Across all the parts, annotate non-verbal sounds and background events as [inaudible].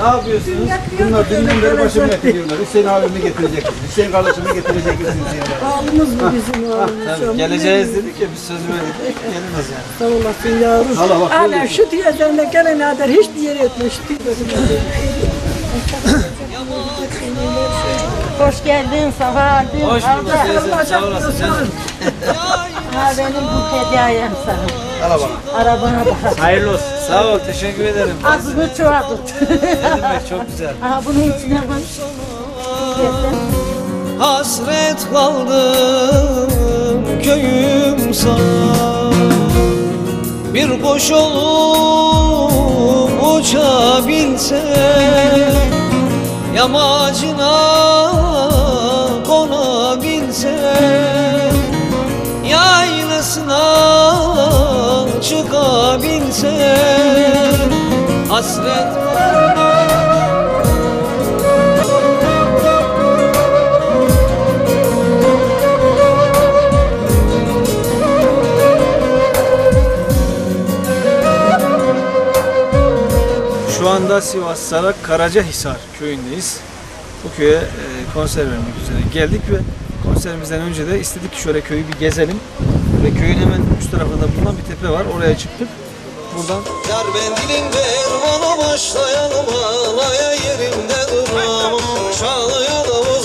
Ne yapıyorsunuz? Bunlar dünden beri başımı yatırıyorlar. Hüseyin abimi getireceksiniz. Hüseyin kardeşimi getireceksiniz. [laughs] Ağlımız bu bizim ah, ağlımız. Geleceğiz dedik ya biz söz verdik. Gelmez yani. Sağ olasın yavrum. Allah bak. Hala şu diyeceğine gelene kadar hiç diğer etmiş. Hoş geldin, sabah. Hoş bulduk. Sağ olasın. [laughs] Ha benim bu hediyem sana. Bak. Arabana da. Hayırlı olsun. Sağ ol. Teşekkür ederim. Adını çoğalt. Ne demek çok güzel. Aha bunun içine. Getir. Hasret kaldım köyüm sana Bir kuş olup uçabilsem Yamacına çıkabilsem Hasret Şu anda Sivas Sarak Karacahisar köyündeyiz. Bu köye e, konser vermek üzere geldik ve konserimizden önce de istedik ki şöyle köyü bir gezelim. Ve köyün hemen üst tarafında bulunan bir tepe var. Oraya çıktık. Buradan? Yar ben dilin dermanı başlayalım ağlaya yerimde duramam. Şağlaya da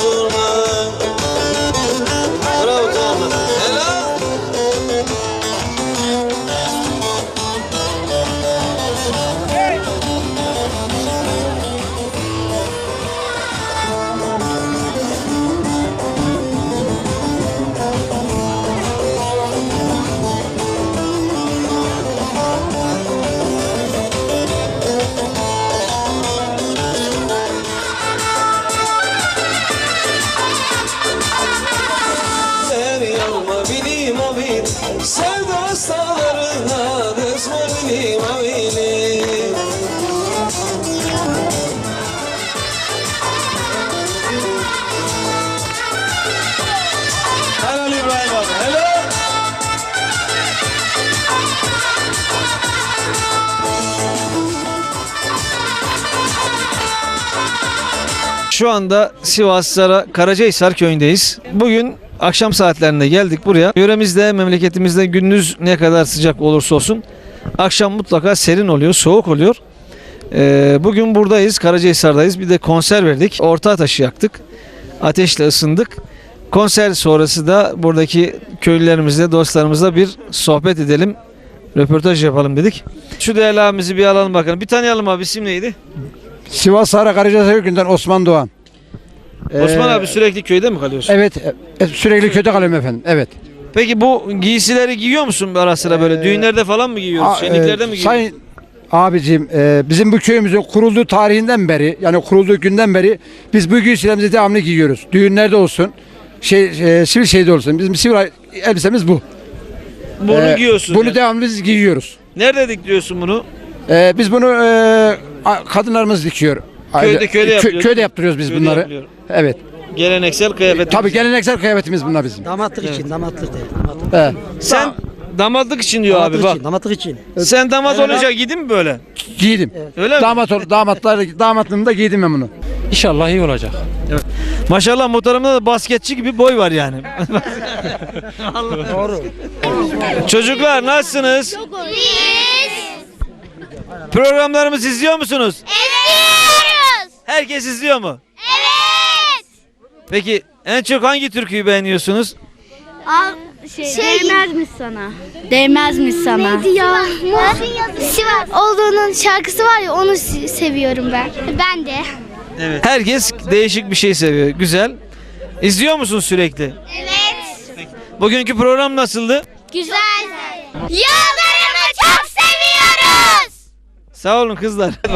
O bil Sevda salarına bileyim o bilim Helal İbrahim abi. Helal Şu anda Sivas Sara Karacahisar köyündeyiz. Bugün akşam saatlerinde geldik buraya. Yöremizde, memleketimizde gündüz ne kadar sıcak olursa olsun akşam mutlaka serin oluyor, soğuk oluyor. Ee, bugün buradayız, Karacahisar'dayız. Bir de konser verdik. Orta taşı yaktık. Ateşle ısındık. Konser sonrası da buradaki köylülerimizle, dostlarımızla bir sohbet edelim. Röportaj yapalım dedik. Şu değerli abimizi bir alalım bakalım. Bir tanıyalım abi isim neydi? Sivas Sara Karacahisar Köyü'nden Osman Doğan. Osman Ee, abi sürekli köyde mi kalıyorsun? Evet, e, sürekli köyde kalıyorum efendim. Evet. Peki bu giysileri giyiyor musun ara sıra böyle? Düğünlerde falan mı? Aa, Şenliklerde e, mi giyiyoruz? Sayın abicim, e, bizim bu köyümüzün kurulduğu tarihinden beri, yani kurulduğu günden beri biz bu giysilerimizi devamlı giyiyoruz. Düğünlerde olsun, şey, e, sivil şeyde olsun. Bizim sivil elbisemiz bu. Bunu E, giyiyorsun. Bunu yani. devamlı biz giyiyoruz. Nerede dikliyorsun bunu? E, biz bunu e, a- kadınlarımız dikiyor. Köyde- köyde Kö- yapıyoruz. Köyde yaptırıyoruz biz Köyde bunları. yapılıyor. Evet. Geleneksel kıyafet. Tabii geleneksel kıyafetimiz bunlar bizim. Damatlık için, damatlık değil. Damatlık, He. Sen damatlık için diyor abi damatlık bak. için, damatlık için. Sen damat olunca giydin mi böyle? Giydim. Öyle mi? Damat ol, damatlar damatlığımda giydim ben bunu. İnşallah iyi olacak. Maşallah muhtarımda da basketçi gibi boy var yani. Doğru. Çocuklar nasılsınız? Programlarımızı izliyor musunuz? İzliyoruz. Herkes izliyor mu? Peki en çok hangi türküyü beğeniyorsunuz? Al, şey, değmezmiş sana. Değmezmiş sana. Neydi ya? Sivas olduğunun şarkısı var ya onu se- seviyorum ben. Ben de. Evet. Herkes değişik bir şey seviyor. Güzel. İzliyor musun sürekli? Evet. Bugünkü program nasıldı? Güzel. Yıldırım'ı çok seviyoruz. Sağ olun kızlar. Her